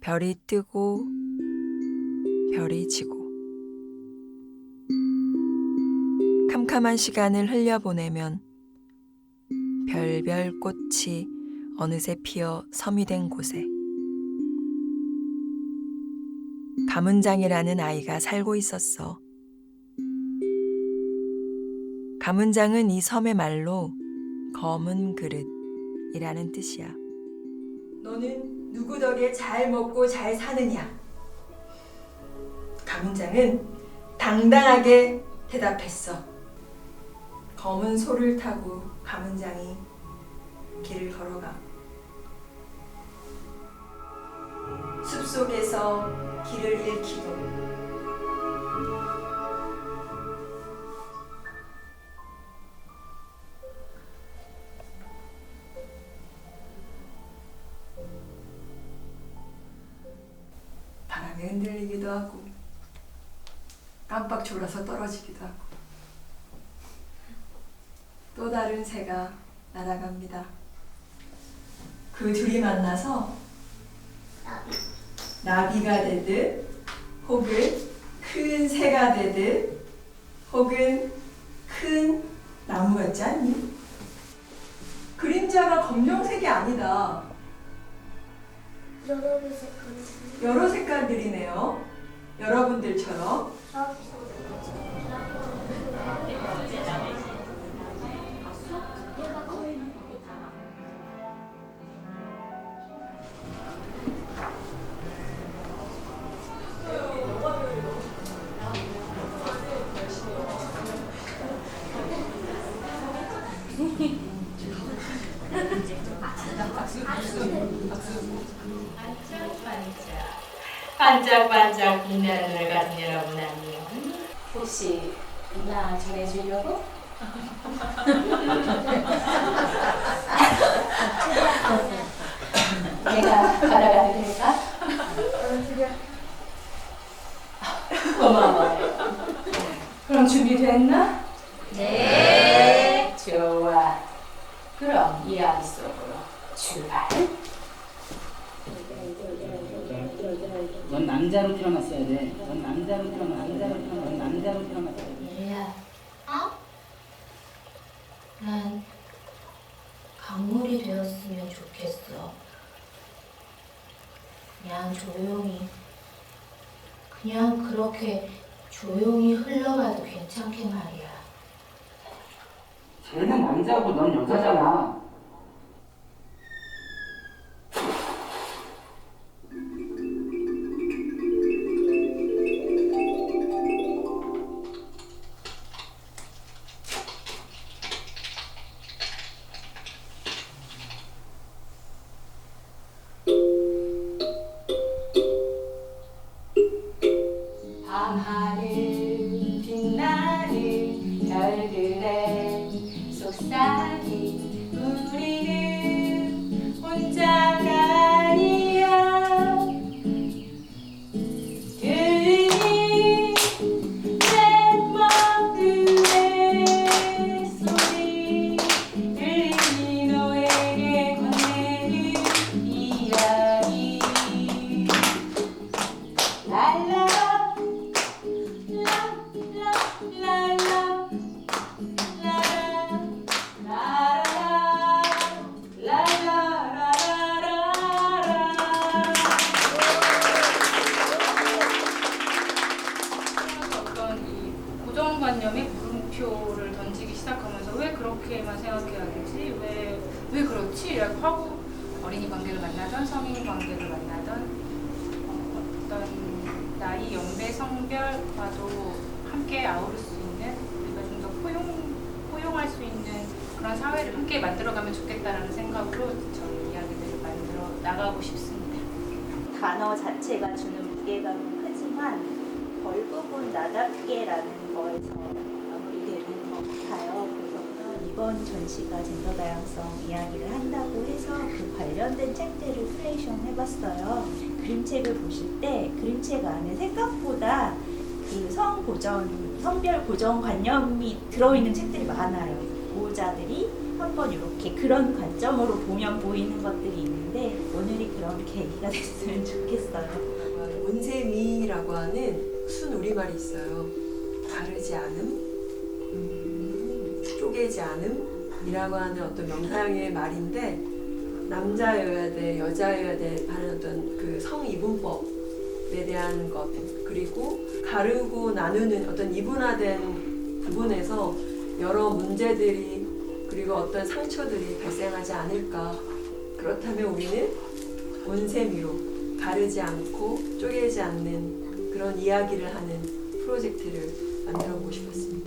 별이 뜨고 별이 지고 캄캄한 시간을 흘려보내면 별별 꽃이 어느새 피어 섬이 된 곳에 가문장이라는 아이가 살고 있었어. 가문장은 이 섬의 말로 검은 그릇 이라는 뜻이야. 너는 누구 덕에 잘 먹고 잘 사느냐? 가문장은 당당하게 대답했어. 검은 소를 타고 가문장이 길을 걸어가. 숲속에서 길을 잃기도 바람에 흔들리기도 하고 깜빡 졸아서 떨어지기도 하고 또 다른 새가 날아갑니다. 그 둘이 만나서 나비가 되듯 혹은 큰 새가 되듯 혹은 큰 나무 같지 않니? 그림자가 검정색이 아니다. 여러 개 색깔이 여러 색깔들이네요. 여러분들처럼 거의 반짝반짝 빛나는 날 같은 여러분 아니요? 혹시 나 전해주려고? 내가 받아가도 될까? 고마워요. 그럼 준비됐나? 네. 좋아. 그럼 이야기 속으로 출발. 넌 남자로 태어났어야 돼. 넌 남자로 태어나, 남자로 태어나, 넌 남자로 태어났어야 돼. 얘야. 어? 난 강물이 되었으면 좋겠어. 그냥 조용히, 그냥 그렇게 조용히 흘러가도 괜찮게 말이야. 쟤는 남자고 넌 여자잖아. 물음표를 던지기 시작하면서 왜 그렇게만 생각해야 되지? 왜, 왜 그렇지? 라고 하고 어린이 관계를 만나던 성인 관계를 만나던 어, 어떤 나이, 연배, 성별과도 함께 아우를 수 있는 우리가 좀 더 포용, 포용할 수 있는 그런 사회를 함께 만들어가면 좋겠다라는 생각으로 저는 이야기들을 만들어 나가고 싶습니다. 단어 자체가 주는 무게감은 크지만 결국은 나답게라는 거에서 이번 전시가 젠더 다양성 이야기를 한다고 해서 그 관련된 책들을 큐레이션 해봤어요. 그림책을 보실 때 그림책 안에 생각보다 그 성 고전, 성별 고정 관념이 들어있는 책들이 많아요. 뭐 지도자들이 한번 이렇게 그런 관점으로 보면 보이는 것들이 있는데 오늘이 그런 계기가 됐으면 좋겠어요. 온세미라고 하는 순 우리말이 있어요. 가르지 않음, 음, 쪼개지 않음이라고 하는 어떤 명사형의 말인데 남자여야 돼, 여자여야 돼 하는 어떤 그 성이분법에 대한 것. 그리고 가르고 나누는 어떤 이분화된 부분에서 여러 문제들이 그리고 어떤 상처들이 발생하지 않을까. 그렇다면 우리는 온세미로 가르지 않고 쪼개지 않는 그런 이야기를 하는 프로젝트를 만들어 보고 싶었습니다.